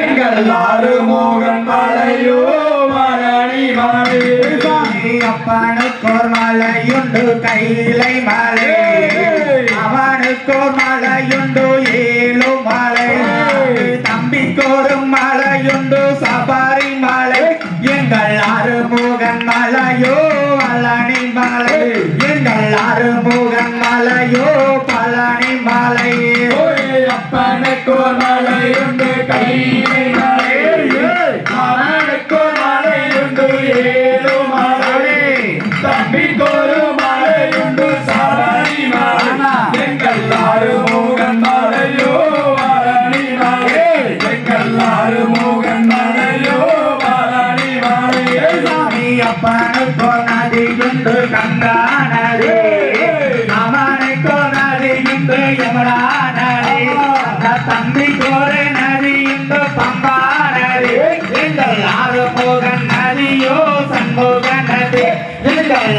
எங்கள் ஆறுமுகன் மலையோ மரணி மலை அப்பனுக்கோர் மலையுண்டு கைலை மலை. அவனுக்கோர் மலையுண்டு ஏழு மலை. தம்பிக்கோரு மலையுண்டு சபரி மலை. எங்கள் அருமுகன் மலையோ பழனி மலை. எங்கள் அருமுகன் மலையோ பழனி மலை. அப்பனுக்கு மலையுண்டு கையிலை அவனுக்கு மலையுண்டு ஏழு மலை. தம்பிக்கொரு மலையுண்டு சபரி மலை. மலையோ மலையோ சாமி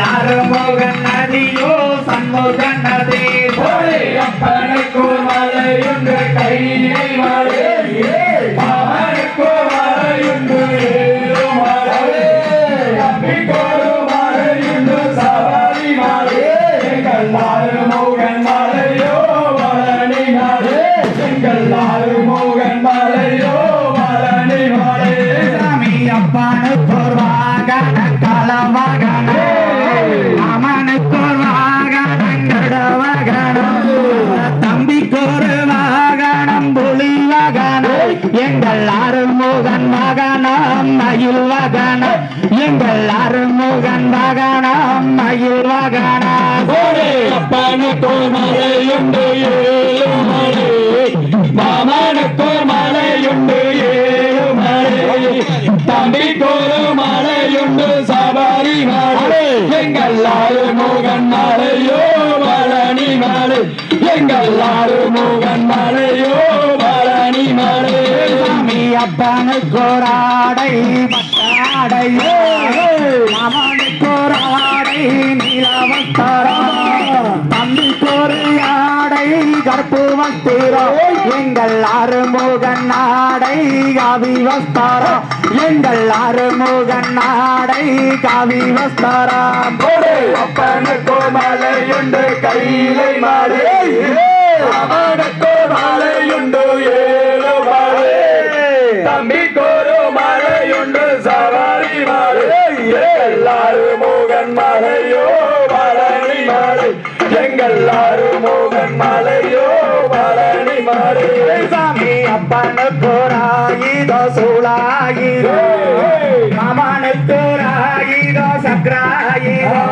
ஆறுமுகன் நதியோ சண்முக நதி. ஓடி அப்பனுக்கு மலையுண்டு கையிலை மலை எங்கள் அருமுகன் மகனாம் மயில் வகனா எங்கள் அருமுகன் மகனாம் மயில் வகனா ஓடி அப்பனுக்கு சாமி அப்பனுக்கோராடை பட்டாடை அவனுக்கோராடை நீலவஸ்தரம். தம்பிக்கோரு ஆடை கற்பு வஸ்திரம் எங்கள் அருமுகன் நாடை கவி வஸ்தரம் எங்கள் அருமுகன் நாடை கவி வஸ்தரம் ஓடு அப்பனுக்கு மலையுண்டு கையிலை மலை. அவனுக்கு மலையுண்டு ஏழு மலை எல்லாரும் மோகன் மலையோ பழனி மலை எங்கள் மோகன் மலையோ பழனி மலை சாமி அப்பனுக்கோராயிதோ சூழாயிதோ அவனுக்கோராயிதோ சக்கராயிதோ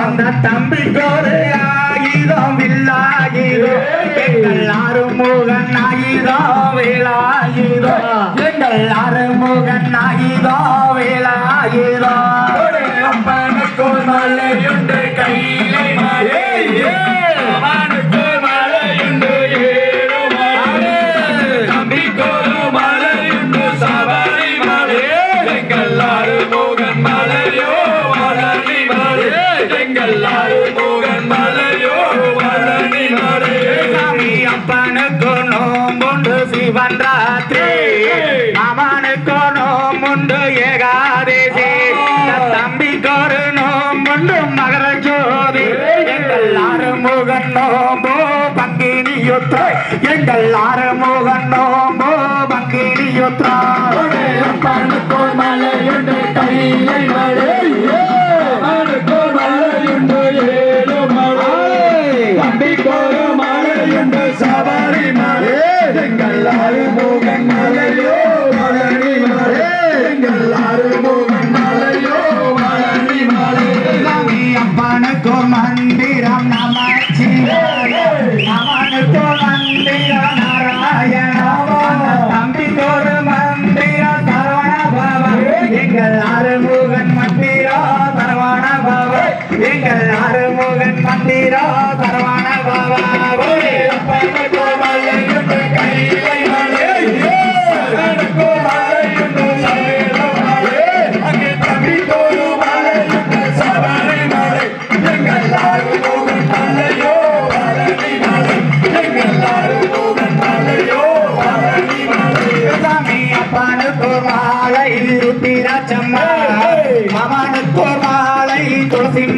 அந்த தம்பிக்கோரு ஆயுதம் வில்லாயுதோ எங்கள் அருமுகன் ஆயுதோ வேலாயுதோ நோம்புண்டு சிவன் ராத்திரி அவனுக்கு நோம்புண்டு ஏகாதேசி தம்பிக்கொரு நோம்புண்டு மகர ஜோதி. எங்கள் ஆறுமுகன் நோம்போ பங்கினி யுத்ரா எங்கள் ஆறுமுகன் நோம்போ பங்கினி யுத்ரா மலையுண்டு கையை மழை.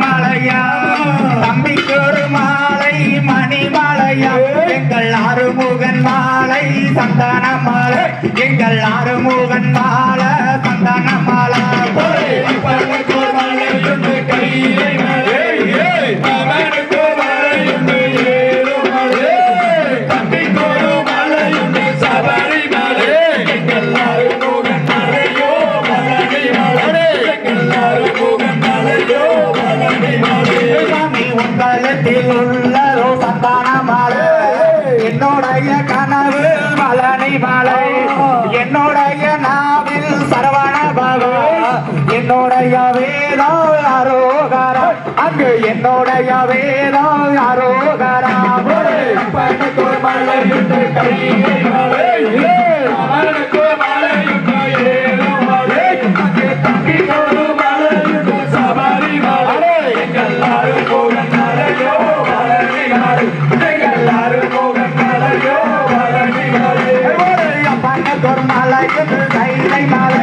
மலையா தம்பிக்கு ஒரு மாலை மணிமலையா எங்கள் ஆறுமுகன் மாலை சந்தான மாலை. எங்கள் ஆறுமுகன் மாலை வேதா அரோகரா அங்கு என்னுடைய வேதா அரோகரா பணிக்கு மலையிட்டு கையை மலை